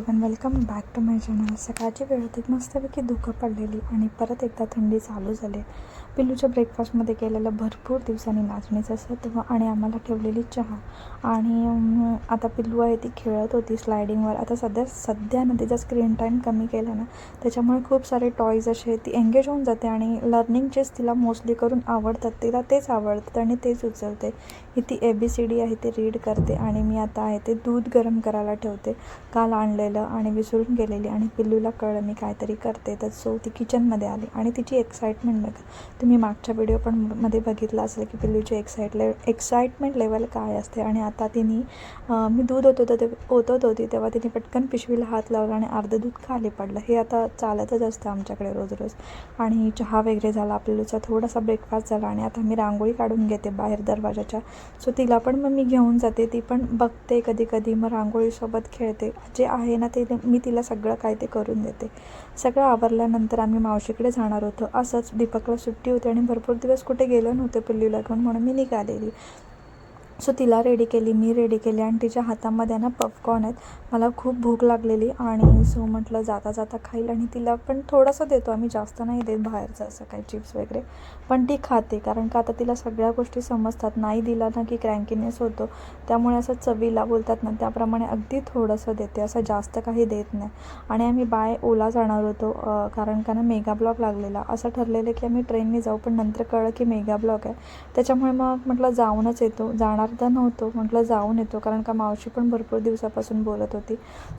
Everyone welcome back to my channel सकाळची वेळ होती मस्तपैकी धुकं पडलेली आणि परत एकदा थंडी चालू झाली. पिल्लूच्या ब्रेकफास्टमध्ये केलेलं भरपूर दिवसांनी नाचणीचं असतं आणि आम्हाला ठेवलेली चहा. आणि आता पिल्लू आहे ती खेळत होती स्लायडिंगवर आता सध्या सध्या ना तिचा स्क्रीन टाईम कमी केला ना त्याच्यामुळे खूप सारे टॉईज असे ती एंगेज होऊन जाते आणि लर्निंगचेच तिला मोस्टली करून आवडतात. तिला तेच आवडतात आणि तेच उचलते. ही ती ए बी सी डी आहे ते रीड करते आणि मी आता आहे ते दूध गरम करायला ठेवते. काल आणलेलं आणि विसरून गेलेली आणि पिल्लूला कळलं मी काहीतरी करते. तर सो ती किचनमध्ये आली आणि तिची एक्साइटमेंट बघा. तुम्ही मागच्या व्हिडिओ पण मध्ये बघितलं असेल की पिल्लूची एक्साइट ले एक्साइटमेंट लेवल काय असते. आणि आता तिने मी दूध होत होतं ते ओतत होती तेव्हा तिने पटकन पिशवीला हात लावला आणि अर्धं दूध खाली पडलं. हे आता चालतच असतं आमच्याकडे रोज रोज आणि चहा वगैरे झाला पिल्लूचा थोडासा ब्रेकफास्ट झाला आणि आता मी रांगोळी काढून घेते बाहेर दरवाजाच्या. सो तिला पण मग मी घेऊन जाते ती पण बघते कधी कधी मग रांगोळीसोबत खेळते. जे आहे ना ते मी तिला सगळं काय ते करून देते. सगळं आवरल्यानंतर आम्ही मावशीकडे जाणार होतो. असंच दीपकला सुट्टी होती आणि भरपूर दिवस कुठे गेलं नव्हते पल्लीला घेऊन म्हणून मी निघालेली. सो तिला रेडी केली मी रेडी केली आणि तिच्या हातामध्ये ना पफकॉर्न आहेत. मला खूप भूक लागलेली आणि सो म्हटलं जाता जाता खाईल आणि तिला पण थोडंसं देतो. आम्ही जास्त नाही देत बाहेरचं असं काही चिप्स वगैरे. पण ती खाते कारण का आता तिला सगळ्या गोष्टी समजतात. नाही दिला ना की क्रँकीनेस होतो. त्यामुळे असं चवीला बोलतात ना त्याप्रमाणे अगदी थोडंसं देते. असं जास्त काही देत नाही. आणि आम्ही बाय ओला जाणार होतो कारण का ना मेगा ब्लॉक लागलेला. असं ठरलेलं की आम्ही ट्रेनने जाऊ पण नंतर कळलं की मेगा ब्लॉक आहे. त्याच्यामुळे मग म्हटलं जाऊनच येतो. जाणार अर्धा नव्हतो म्हटलं जाऊन येतो कारण का मावशी पण भरपूर दिवसापासून बोलत होती.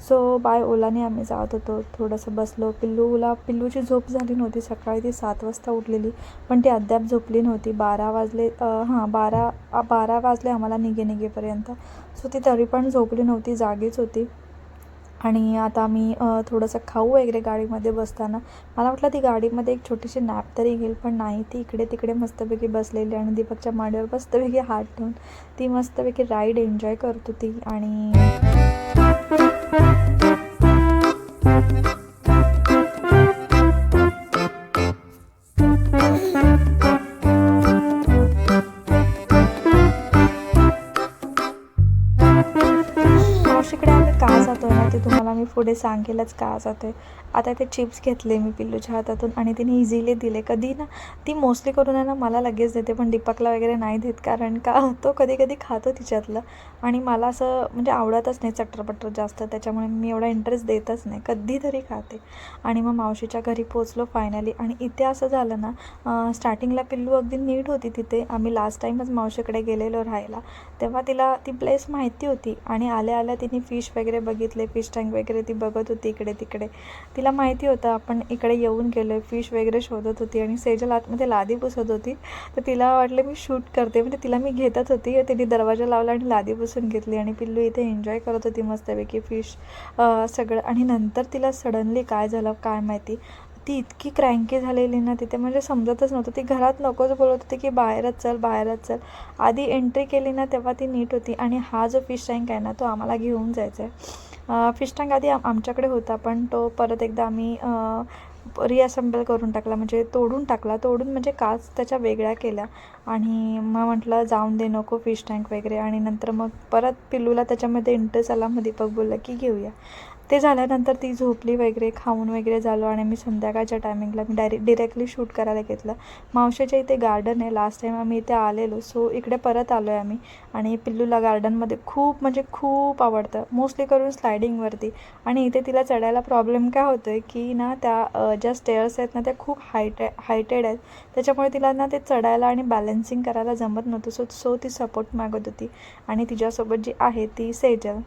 सो बाय ओलाने आम्ही जात होतो थोडंसं बसलो. पिल्लूला पिल्लूची झोप झाली नव्हती सकाळी ती सात वाजता उठलेली पण ती अद्याप झोपली नव्हती. बारा वाजले हां बारा बारा वाजले आम्हाला निघे निघेपर्यंत सो ती तरी पण झोपली नव्हती जागीच होती. आणि आता मी थोडंसं खाऊ वगैरे गाडीमध्ये बसताना. मला वाटलं ती गाडीमध्ये एक छोटीशी नॅप तरी घेईल पण नाही. ती इकडे तिकडे मस्तपैकी बसलेली आणि दीपकच्या मांडीवर मस्तपैकी हात ठेवून ती मस्तपैकी राईड एन्जॉय करत होती आणि पुढे सांगेलच का जातो आहे आता ते चिप्स घेतले मी पिल्लूच्या हातातून आणि तिने इझिली दिले. कधी ना ती मोस्टली करून आहे ना मला लगेच देते पण दीपकला वगैरे नाही देत कारण का तो कधी कधी खातो तिच्यातलं. आणि मला असं म्हणजे आवडतच नाही चटरपटर जास्त त्याच्यामुळे मी एवढा इंटरेस्ट देतच नाही. कधीतरी खाते. आणि मग मावशीच्या घरी पोचलो फायनली आणि इथे असं झालं ना स्टार्टिंगला पिल्लू अगदी नीट होती तिथे. आम्ही लास्ट टाईमच मावशीकडे गेलेलो राहायला. तेव्हा तिला ती प्लेस माहिती होती. आणि आल्या आल्या तिने फिश वगैरे बघितले फिश टँक वगैरे ती बघत होती इकडे तिकडे. तिला माहिती होतं आपण इकडे येऊन गेलो आहे फिश वगैरे शोधत होती आणि सेजल आतमध्ये लादी पुसत होती. तर तिला वाटलं मी शूट करते म्हणजे तिला मी घेतच होती. तिने दरवाजा लावला आणि लादी पुसून घेतली आणि पिल्लू इथे एन्जॉय करत होती मस्तपैकी फिश सगळं. आणि नंतर तिला सडनली काय झालं काय माहिती? ती इतकी क्रँकी झालेली ना तिथे म्हणजे समजतच नव्हतं. ती घरात नकोच बोलत होती की बाहेरच चल बाहेरच चल. आधी एंट्री केली ना तेव्हा ती नीट होती. आणि हा जो फिश टँक आहे ना तो आम्हाला घेऊन जायचा आहे फिश टँक आधी आमच्याकडे होता पण तो परत एकदा आम्ही रिअसेंबल करून टाकला म्हणजे तोडून टाकला. तोडून म्हणजे काच त्याच्या वेगळ्या केल्या आणि मग म्हटलं जाऊन दे नको फिश टँक वगैरे. आणि नंतर मग परत पिल्लूला त्याच्यामध्ये इंटरेस्ट आला मग दीपक बोलला की घेऊया. ते झाल्यानंतर ती झोपली वगैरे खाऊन वगैरे झालो आणि मी संध्याकाळच्या टायमिंगला मी डायरेक्ट डिरेक्टली शूट करायला घेतलं. मावशाच्या इथे गार्डन आहे. लास्ट टाईम आम्ही इथे आलेलो. सो इकडे परत आलो आहे आम्ही. आणि पिल्लूला गार्डनमध्ये खूप म्हणजे खूप आवडतं. मोस्टली करून स्लायडिंगवरती आणि इथे तिला चढायला प्रॉब्लेम काय होतो आहे की ना त्या ज्या स्टेअर्स आहेत ना त्या खूप हायटे हायटेड आहेत. त्याच्यामुळे तिला ना ते चढायला आणि बॅलन्सिंग करायला जमत नव्हतं. सो सो ती सपोर्ट मागत होती. आणि तिच्यासोबत जी आहे ती सेजल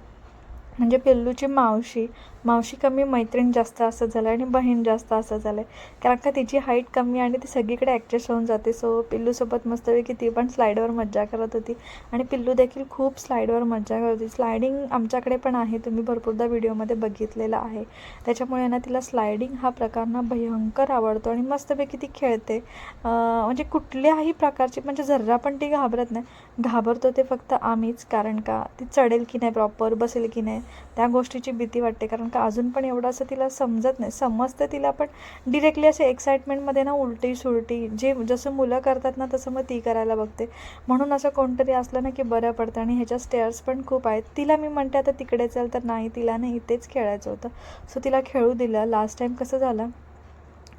म्हणजे पिल्लूची मावशी मावशी कमी मैत्रीण जास्त असं झालं आणि बहीण जास्त असं झालं आहे कारण का तिची हाईट कमी आणि ती सगळीकडे ॲडजस्ट होऊन जाते. सो पिल्लूसोबत मस्तपैकी ती पण स्लाईडवर मज्जा करत होती. आणि पिल्लू देखील खूप स्लाईडवर मज्जा करत होती. स्लायडिंग आमच्याकडे पण आहे. तुम्ही भरपूरदा व्हिडिओमध्ये बघितलेलं आहे. त्याच्यामुळे ना तिला स्लायडिंग हा प्रकार ना भयंकर आवडतो आणि मस्तपैकी ती खेळते. म्हणजे कुठल्याही प्रकारची म्हणजे जर्रा पण ती घाबरत नाही. घाबरतो ते फक्त आम्हीच. कारण का ती चढेल की नाही प्रॉपर बसेल की नाही त्या गोष्टीची भीती वाटते. कारण का अजून पण एवढं असं तिला समजत नाही. समजतं तिला पण डिरेक्टली असं एक्साइटमेंटमध्ये ना उलटी सुलटी जे जसं मुलं करतात ना तसं मग ती करायला बघते. म्हणून असं कोणतरी असलं ना की बरं पडतं आणि ह्याच्या स्टेअर्स पण खूप आहेत. तिला मी म्हणते आता तिकडे चल तर नाही तिला नाही इथेच खेळायचं होतं. सो तिला खेळू दिलं. लास्ट टाईम कसं झालं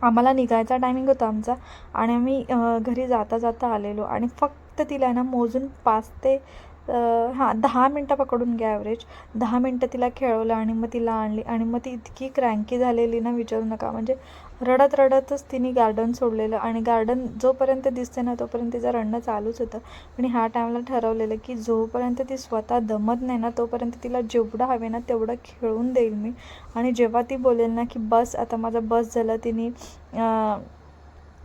आम्हाला निघायचा टायमिंग होता आमचा आणि आम्ही घरी जाता जाता आलेलो आणि फक्त तिला ना मोजून पाच ते हां दहा मिनटं पकडून घ्या ॲव्हरेज दहा मिनटं तिला खेळवलं आणि मग तिला आणली. आणि मग ती इतकी क्रँकी झालेली ना विचारू नका. म्हणजे रडत रडतच तिने गार्डन सोडलेलं. आणि गार्डन जोपर्यंत दिसते ना तोपर्यंत तिचं रडणं चालूच होतं. आणि ह्या टाईमला ठरवलेलं की जोपर्यंत ती स्वतः दमत नाही ना तोपर्यंत तिला जेवढं हवे ना तेवढं खेळून देईल मी. आणि जेव्हा ती बोलेल ना की बस आता माझं बस झालं. तिने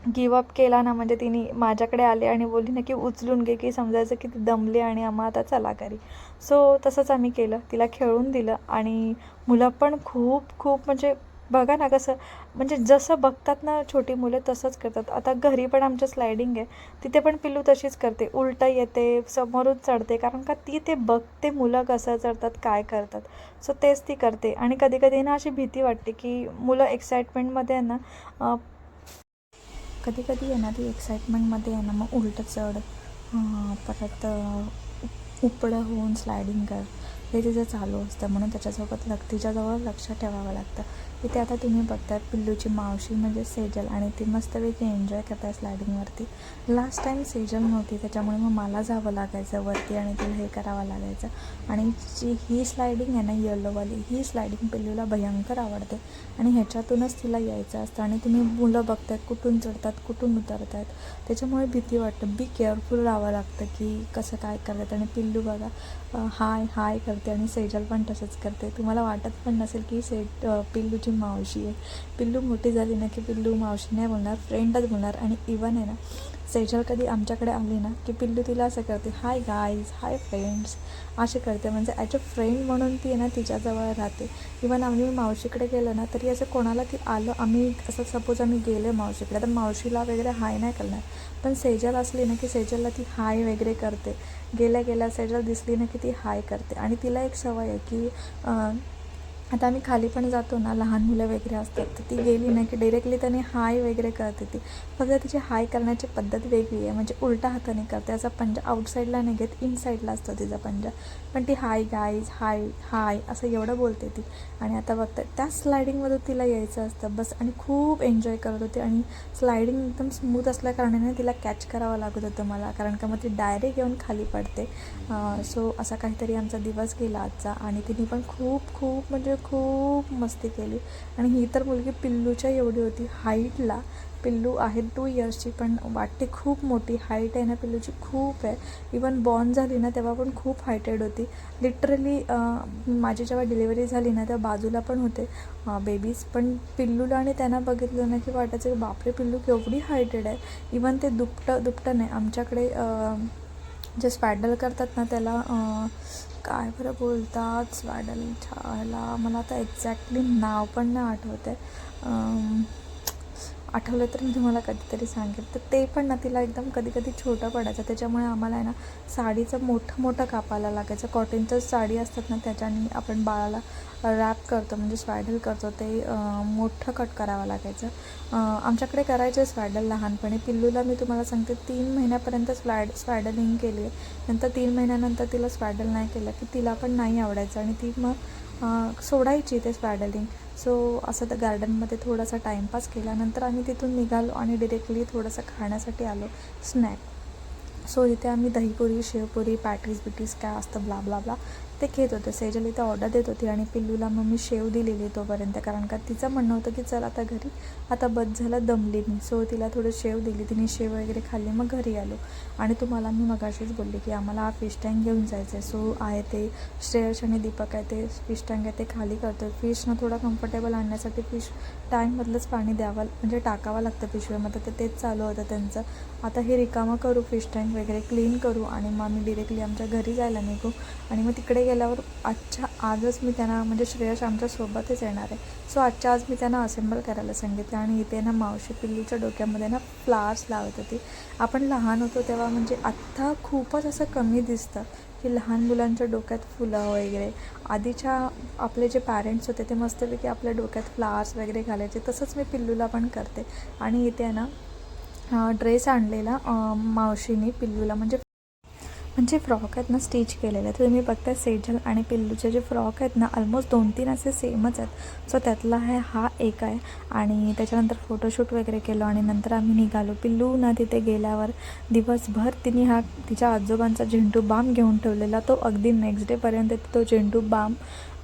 गिवअप केला ना म्हणजे तिने माझ्याकडे आले आणि बोलली ना की उचलून घे की समजायचं की ती दमली आणि आम्हा आता चला घरी. सो तसंच आम्ही केलं. तिला खेळून दिलं आणि मुलं पण खूप खूप म्हणजे बघा ना कसं म्हणजे जसं बघतात ना छोटी मुलं तसंच करतात. आता घरी पण आमच्या स्लायडिंग आहे. तिथे पण पिल्लू तशीच करते. उलटं येते समोरून चढते. कारण का ती ते बघते मुलं कसं चढतात काय करतात. सो तेच ती करते. आणि कधी कधी ना अशी भीती वाटते की मुलं एक्साइटमेंटमध्ये आहे ना कधी कधी येणारी ती एक्साइटमेंटमध्ये आहे ना मग उलटं चढ परत उपडं होऊन स्लायडिंग कर. हे तिचं चालू असतं. म्हणून त्याच्यासोबत लग तिच्याजवळ लक्ष ठेवावं लागतं. इथे आता तुम्ही बघतात पिल्लूची मावशी म्हणजे सेजल आणि ती मस्तपैकी एन्जॉय करताय स्लायडिंगवरती लास्ट टाईम सेजल नव्हती त्याच्यामुळे मग मला जावं लागायचं वरती आणि तिला हे करावं लागायचं. आणि जी ही स्लायडिंग आहे ना येल्लोवाली ही स्लायडिंग पिल्लूला भयंकर आवडते. आणि ह्याच्यातूनच तिला यायचं असतं आणि तुम्ही मुलं बघतायत कुठून चढतात कुठून उतरत आहेत त्याच्यामुळे भीती वाटतं. बी केअरफुल राहावं लागतं की कसं काय करतात. आणि पिल्लू बघा हाय हाय करते आणि सेजल पण तसंच करते. तुम्हाला वाटत पण नसेल की से पिल्लूची पिल्लूची मावशी आहे. पिल्लू मोठी झाली ना की पिल्लू मावशी नाही बोलणार फ्रेंडच बोलणार. आणि इवन आहे ना सेजल कधी आमच्याकडे आली ना की पिल्लू तिला असं करते हाय गाईज हाय फ्रेंड्स असे करते. म्हणजे ॲज अ फ्रेंड म्हणून ती आहे ना तिच्याजवळ राहते. इवन आम्ही मावशीकडे गेलो ना तरी असं कोणाला ती आलं आम्ही असं सपोज आम्ही गेलो मावशीकडे. तर मावशीला वगैरे हाय नाही करणार. पण सेजल असली ना की सेजलला ती हाय वगैरे करते. गेल्या गेल्या सेजल दिसली ना की ती हाय करते. आणि तिला एक सवय आहे की आता आम्ही खाली पण जातो ना लहान मुलं वगैरे असतात तर ती गेली ना की डिरेक्टली त्याने हाय वगैरे करते ती. फक्त तिची हाय करण्याची पद्धत वेगळी आहे म्हणजे उलटा हाताने करते. असा पंजा आउटसाईडला नाही घेत इनसाईडला असतो तिचा पंजा. पण ती हाय गाईज हाय हाय असं एवढं बोलते ती. आणि आता बघता त्या स्लायडिंगमधून तिला यायचं असतं बस. आणि खूप एन्जॉय करत होते. आणि स्लायडिंग एकदम स्मूथ असल्या कारणाने तिला कॅच करावं लागत होतं मला कारण का मग ती डायरेक्ट येऊन खाली पडते. सो असा काहीतरी आमचा दिवस गेला आजचा. आणि तिने पण खूप खूप म्हणजे खूप मस्ती केली. आणि ही तर मुलगी पिल्लूच्या एवढी होती. हाईटला पिल्लू आहे टू इयर्सची पण वाटते खूप मोठी. हाईट आहे ना पिल्लूची खूप आहे. इवन बॉर्न झाली ना तेव्हा पण खूप हायटेड होती. लिटरली माझी जेव्हा डिलिव्हरी झाली ना तेव्हा बाजूला पण होते बेबीज पण पिल्लूला आणि त्यांना बघितलं ना की वाटायचं की बापरे पिल्लू केवढी हायटेड आहे. इवन ते दुपटं दुपटं नाही. आमच्याकडे जे स्पॅडल करतात ना त्याला काय बरं बोलतात? स्वॅडल ह्याला मला आता एक्झॅक्टली नाव पण नाही आठवत आहे. आठवलं तर मी तुम्हाला कधीतरी सांगेल. तर ते पण ना तिला एकदम कधी कधी छोटं पडायचं. त्याच्यामुळे आम्हाला आहे ना साडीचं मोठं मोठं कापायला लागायचं. कॉटनचं साडी असतात ना त्याच्याने आपण बाळाला रॅप करतो म्हणजे स्वॅडल करतो ते मोठं कट करावं लागायचं. आमच्याकडे करायचं स्वॅडल लहानपणी. पिल्लूला मी तुम्हाला सांगते तीन महिन्यापर्यंत स्वॅड स्वॅडलिंग केली आहे. नंतर तीन महिन्यानंतर तिला स्वॅडल नाही केलं की तिला पण नाही आवडायचं. आणि ती मग सोडायची ते स्वॅडलिंग सो असं तर गार्डनमध्ये थोडासा टाईमपास केला नंतर आम्ही तिथून निघालो आणि डिरेक्टली थोडंसं खाण्यासाठी आलो. स्नॅक सो इथे आम्ही दहीपुरी शेवपुरी पॅटीज बिटीज काय असतं ब्ला ब्ला ब्ला ते घेत होते. सेजल इथे ऑर्डर देत होती आणि पिल्लूला मग मी शेव दिलेली तोपर्यंत. कारण का तिचं म्हणणं होतं की चल आता घरी. आता बस झालं दमली मी. सो तिला थोडं शेव दिली. तिने शेव वगैरे खाल्ली. मग घरी आलो. आणि तुम्हाला मी मगाशीच बोलले की आम्हाला हा फिश टँक घेऊन जायचं आहे सो आहे ते. श्रेयश आणि दीपक आहे ते फिश टँक आहे ते खाली करतो आहे फिशनं थोडा कम्फर्टेबल आणण्यासाठी फिश टँकमधलंच पाणी द्यावं म्हणजे टाकावं लागतं पिशवीमध्ये तर तेच चालू होतं त्यांचं. आता हे रिकामं करू फिश टँक वगैरे क्लीन करू. आणि मग आम्ही डिरेक्टली आमच्या घरी जायला निघू. आणि मग तिकडे गेल्यावर आजच्या आजच मी त्यांना म्हणजे श्रेयश आमच्यासोबतच येणार आहे. सो आजच्या आज मी त्यांना असेंबल करायला सांगितलं आणि इथे ना मावशी पिल्लूच्या डोक्यामध्ये ना फ्लावर्स लावत होती. आपण लहान होतो तेव्हा म्हणजे आत्ता खूपच असं कमी दिसतं की लहान मुलांच्या डोक्यात फुलं वगैरे. आधीच्या आपले जे पॅरेंट्स होते ते मस्तपैकी आपल्या डोक्यात फ्लावर्स वगैरे घालायचे. तसंच मी पिल्लूला पण करते. आणि इथे आहे ना ड्रेस आणलेला अं, मावशीने पिल्लूला. म्हणजे म्हणजे फ्रॉक आहेत ना स्टिच केलेले आहेत तुम्ही बघताय सेजल आणि पिल्लूचे जे फ्रॉक आहेत ना ऑलमोस्ट दोन तीन असे सेमच आहेत. सो त्यातला आहे हा एक आहे. आणि त्याच्यानंतर फोटोशूट वगैरे केलं आणि नंतर आम्ही निघालो. पिल्लू ना तिथे गेल्यावर दिवसभर तिने हा तिच्या आजोबांचा झेंडू बाम घेऊन ठेवलेला. तो अगदी नेक्स्ट डेपर्यंत तो झेंडू बाम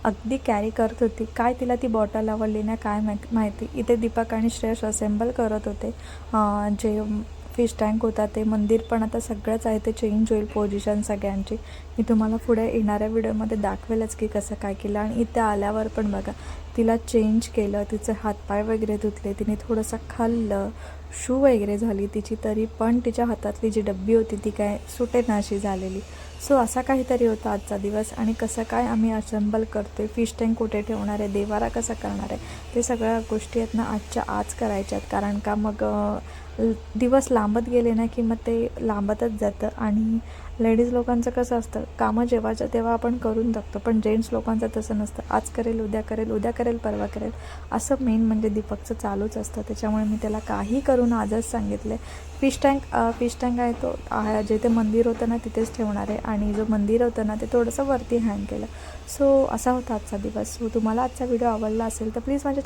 अगदी कॅरी करत होती. काय तिला ती बॉटल आवडली नाही काय माहिती इथे दीपक आणि श्रेयस असेंबल करत होते. जे फिश टँक होता ते मंदिर पण आता सगळंच आहे ते चेंज होईल पोझिशन सगळ्यांची. मी तुम्हाला पुढे येणाऱ्या व्हिडिओमध्ये दाखवेलच की कसं काय केलं. आणि इथे आल्यावर पण बघा तिला चेंज केलं तिचे हातपाय वगैरे धुतले तिने थोडंसं खाल्लं शू वगैरे झाली तिची तरी पण तिच्या हातातली जी डब्बी होती ती काय सुटेनाशी झालेली. सो असा काहीतरी होता आजचा दिवस. आणि कसं काय आम्ही असेंबल करतो आहे फिश टँक कुठे ठेवणार आहे देवारा कसा करणार आहे ते सगळ्या गोष्टी आहेत ना आजच्या आज करायच्या आहेत कारण का मग दिवस लांबत गेले ना की मग ते लांबतच जातं. आणि लेडीज लोकांचं कसं असतं कामं जेव्हाच्या तेव्हा आपण करून टाकतो पण जेंट्स लोकांचं तसं नसतं. आज करेल उद्या करेल उद्या करेल परवा करेल असं मेन म्हणजे दीपकचं चालूच असतं. त्याच्यामुळे मी त्याला काही करून आजच सांगितलं आहे फिश टँक फिश टँक आहे तो जिथे मंदिर होतं ना तिथेच ठेवणार आहे. आणि जो मंदिर होतं ना ते थोडंसं वरती हँग केलं. सो असा होता आजचा दिवस. सो तुम्हाला आजचा व्हिडिओ आवडला असेल तर प्लीज माझ्या